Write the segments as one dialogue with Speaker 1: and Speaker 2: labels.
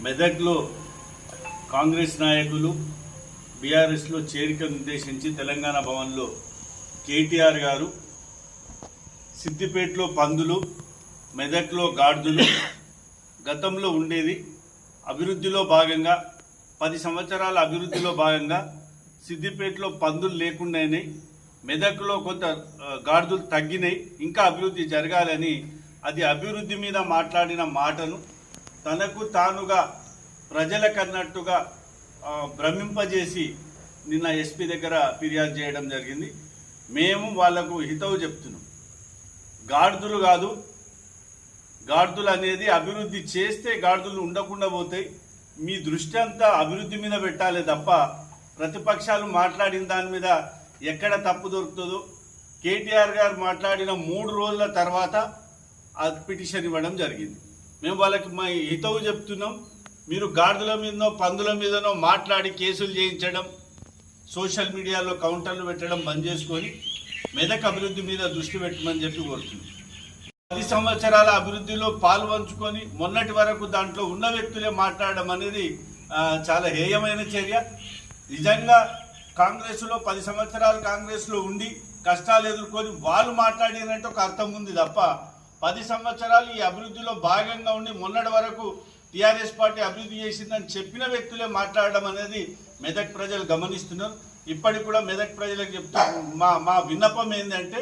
Speaker 1: మెదక్లో కాంగ్రెస్ నాయకులు బీఆర్ఎస్లో చేరిక ఉద్దేశించి తెలంగాణ భవన్లో కేటీఆర్ గారు సిద్దిపేటలో పందులు మెదక్లో గాడిదలు గతంలో ఉండేది అభివృద్ధిలో భాగంగా పది సంవత్సరాల అభివృద్ధిలో భాగంగా సిద్దిపేటలో పందులు లేకుండానే మెదక్లో కొంత ఆ, గాడిదలు తగ్గినాయి ఇంకా అభివృద్ధి జరగాలని అది అభివృద్ధి మీద మాట్లాడిన మాటను తనకు తానుగా ప్రజలకన్నట్టుగా భ్రమింపజేసి నిన్న ఎస్పీ దగ్గర ఫిర్యాదు చేయడం జరిగింది. మేము వాళ్ళకు హితవు చెప్తున్నాం. గాడిదలు కాదు గాడిదలు అనేది అభివృద్ధి చేస్తే గాడిదలు ఉండకుండా పోతాయి. మీ దృష్టి అంతా అభివృద్ధి మీద పెట్టాలి తప్ప ప్రతిపక్షాలు మాట్లాడిన దాని మీద ఎక్కడ తప్పు దొరుకుతుందో. కేటీఆర్ గారు మాట్లాడిన మూడు రోజుల తర్వాత ఆ పిటిషన్ ఇవ్వడం జరిగింది. మేము వాళ్ళకి మా హితవు చెప్తున్నాం. మీరు గాడిదల మీదనో పందుల మీదనో మాట్లాడి కేసులు చేయించడం సోషల్ మీడియాలో కౌంటర్లు పెట్టడం బంద్ చేసుకొని మెదక్ అభివృద్ధి మీద దృష్టి పెట్టమని చెప్పి కోరుతున్నాం. పది సంవత్సరాల అభివృద్ధిలో పాలు పంచుకొని మొన్నటి వరకు దాంట్లో ఉన్న వ్యక్తులే మాట్లాడడం అనేది చాలా హేయమైన చర్య. నిజంగా కాంగ్రెస్లో పది సంవత్సరాలు కాంగ్రెస్లో ఉండి కష్టాలు ఎదుర్కొని వాళ్ళు మాట్లాడినట్టు ఒక అర్థం ఉంది తప్ప పది సంవత్సరాలు ఈ అభివృద్ధిలో భాగంగా ఉండి మొన్నటి వరకు టీఆర్ఎస్ పార్టీ అభివృద్ధి చేసిందని చెప్పిన వ్యక్తులే మాట్లాడడం అనేది మెదక్ ప్రజలు గమనిస్తున్నారు. ఇప్పటికి కూడా మెదక్ ప్రజలకు చెప్తా మా మా విన్నపం ఏంటంటే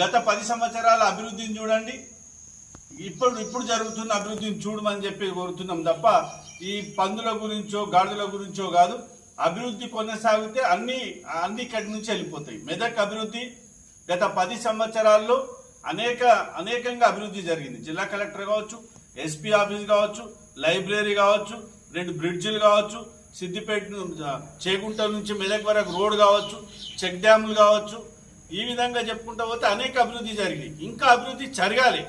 Speaker 1: గత పది సంవత్సరాల అభివృద్ధిని చూడండి. ఇప్పుడు ఇప్పుడు జరుగుతున్న అభివృద్ధిని చూడమని చెప్పి కోరుతున్నాం తప్ప ఈ పందుల గురించో గాడిదల గురించో కాదు. అభివృద్ధి కొనసాగితే అన్ని అన్ని ఇక్కడి నుంచి వెళ్ళిపోతాయి. మెదక్ అభివృద్ధి గత పది సంవత్సరాల్లో అనేక అనేకంగా అభివృద్ధి జరిగింది. జిల్లా కలెక్టర్ కావచ్చు ఎస్పీ ఆఫీస్ కావచ్చు లైబ్రరీ కావచ్చు రెండు బ్రిడ్జిలు కావచ్చు సిద్దిపేట చేకుంట చేగుంట నుంచి మెదక్ వరకు రోడ్ కావచ్చు చెక్ డ్యాములు కావచ్చు. ఈ విధంగా చెప్పుకుంటూ పోతే అనేక అభివృద్ధి జరిగింది ఇంకా అభివృద్ధి జరగాలి.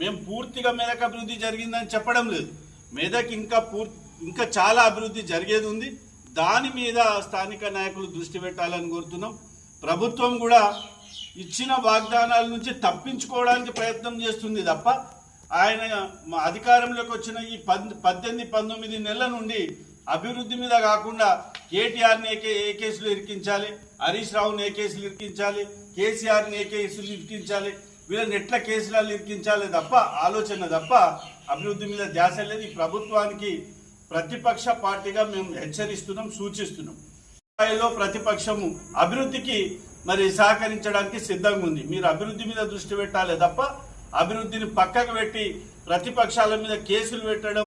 Speaker 1: మేము పూర్తిగా మెదక్ అభివృద్ధి జరిగిందని చెప్పడం లేదు. మెదక్ ఇంకా పూర్తి ఇంకా చాలా అభివృద్ధి జరిగేది ఉంది. దాని మీద స్థానిక నాయకులు దృష్టి పెట్టాలని కోరుతున్నాం. ప్రభుత్వం కూడా ఇచ్చిన వాగ్దానాల నుంచి తప్పించుకోవడానికి ప్రయత్నం చేస్తుంది తప్ప ఆయన మా అధికారంలోకి వచ్చిన ఈ పద్దెనిమిది పంతొమ్మిది నెలల నుండి అభివృద్ధి మీద కాకుండా కేటీఆర్ని ఏ ఏ కేసులు ఇరికించాలి? హరీష్ రావుని ఏ కేసులు ఇరికించాలి? కేసీఆర్ని ఏ కేసులు ఇరికించాలి? వీళ్ళని ఎట్లా కేసులు ఇరికించాలి తప్ప ఆలోచన తప్ప అభివృద్ధి మీద ధ్యాస లేదు. ఈ ప్రభుత్వానికి ప్రతిపక్ష పార్టీగా మేము హెచ్చరిస్తున్నాం సూచిస్తున్నాం. స్థాయిలో ప్రతిపక్షము అభివృద్ధికి మరి సహకరించడానికి సిద్ధంగా ఉంది. మీరు అభివృద్ధి మీద దృష్టి పెట్టాలి తప్ప అభివృద్ధిని పక్కకు పెట్టి ప్రతిపక్షాల మీద కేసులు పెట్టడం